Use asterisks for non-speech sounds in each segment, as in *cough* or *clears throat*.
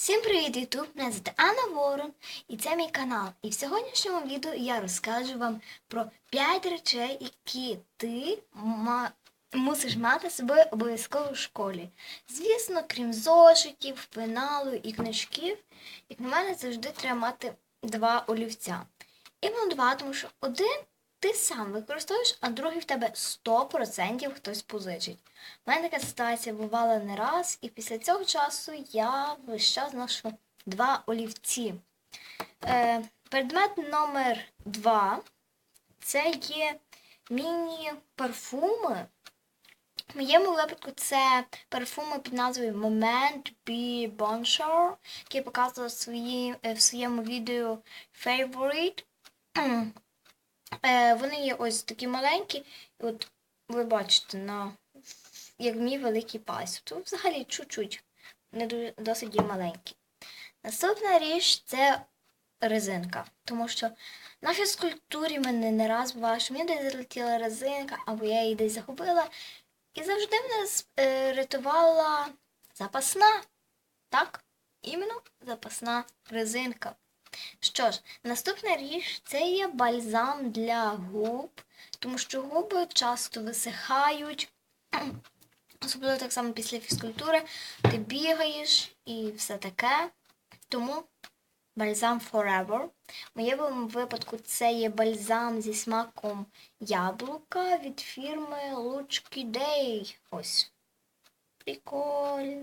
Всім привіт, Ютуб! Мене звати Анна Ворон і це мій канал. І в сьогоднішньому відео я розкажу вам про 5 речей, які ти мусиш мати з собою обов'язково в школі. Звісно, крім зошитів, пеналу і книжків, як на мене, завжди треба мати два олівця. Іменно два, тому що один ти сам використовуєш, а другий в тебе 100% хтось позичить. У мене така ситуація бувала не раз, і після цього часу я весь час ношу два олівці. Е, предмет номер два це є міні-парфуми. В моєму випадку це парфуми під назвою Moment Be Bonjour, які я показувала в, е, в своєму відео Favorite. Е, вони є ось такі маленькі, от ви бачите на як мій великий палець. То взагалі чуть-чуть, не досить є маленький. Наступна річ це резинка. Тому що на фізкультурі мене не раз бувало, мені десь залетіла резинка, або я її десь загубила. І завжди мене рятувала запасна. Так, іменно запасна резинка. Що ж, наступна річ це є бальзам для губ, тому що губи часто висихають. *clears throat* Особливо так само після фізкультури ти бігаєш і все таке. Тому бальзам Forever. В моєму випадку це є бальзам зі смаком яблука від фірми Лучки Day. Ось. Приколь...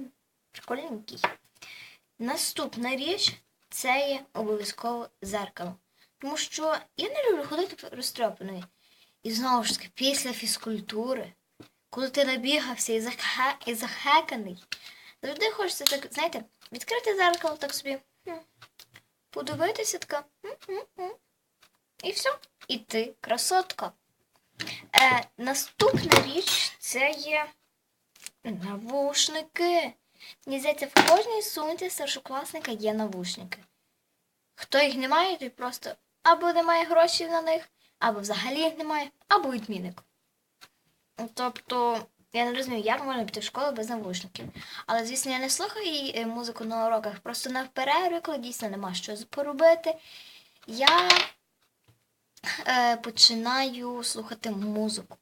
Прикольненький. Наступна річ це є обов'язково зеркало. Тому що я не люблю ходити розтрьопаною. І знову ж таки, після фізкультури коли ти набігався і, захе... і захеканий, завжди хочеться так, знаєте, відкрити зеркало так собі, подивитися така. І все. І ти красотка. Е, наступна річ це є навушники. Мені здається, в кожній сумці старшокласника є навушники. Хто їх не має, той просто або не має грошей на них, або взагалі їх немає, або відмінник. Тобто, я не розумію, як можна піти в школу без навушників. Але, звісно, я не слухаю е, музику на уроках, просто на перерві, коли дійсно нема що поробити. Я е, починаю слухати музику.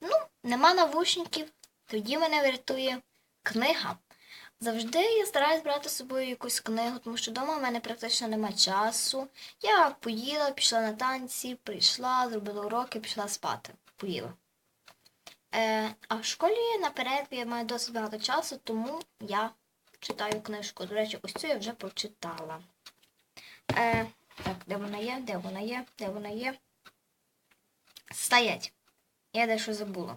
Ну, нема навушників, тоді мене врятує книга. Завжди я стараюсь брати з собою якусь книгу, тому що вдома в мене практично немає часу. Я поїла, пішла на танці, прийшла, зробила уроки, пішла спати. Поїла. Е, а в школі на перерві я маю досить багато часу, тому я читаю книжку. До речі, ось цю я вже прочитала. Е, так, де вона є? Де вона є? Де вона є? Стоять. Я дещо забула.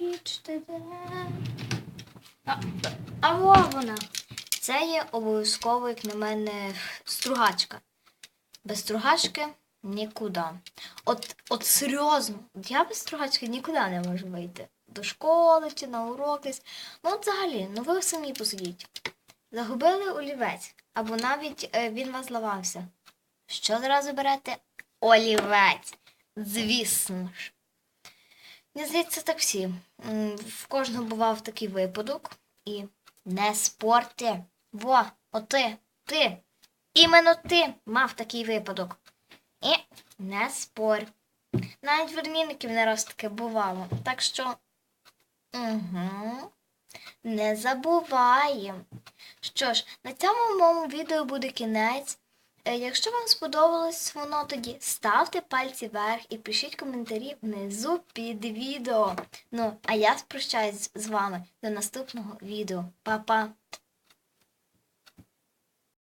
Річ ти де? А, вона. Це є обов'язково, як на мене, стругачка. Без стругачки нікуди. От, от серйозно, я без стругачки нікуди не можу вийти. До школи чи на урок десь. Ну от взагалі, ну ви самі посудіть. Загубили олівець, або навіть е, він вас зламався. Що зразу берете? Олівець. Звісно ж. Мені здається, так всі. В кожного бував такий випадок. І не спорти. Во, оти, ти. Іменно ти мав такий випадок. І не спорь. Навіть відмінників не раз таке бувало. Так що угу, не забуваємо. Що ж, на цьому моєму відео буде кінець. Е, Якщо вам сподобалось воно тоді, ставте пальці вверх і пишіть коментарі внизу під відео. Ну, а я прощаюсь з вами до наступного відео. Па-па!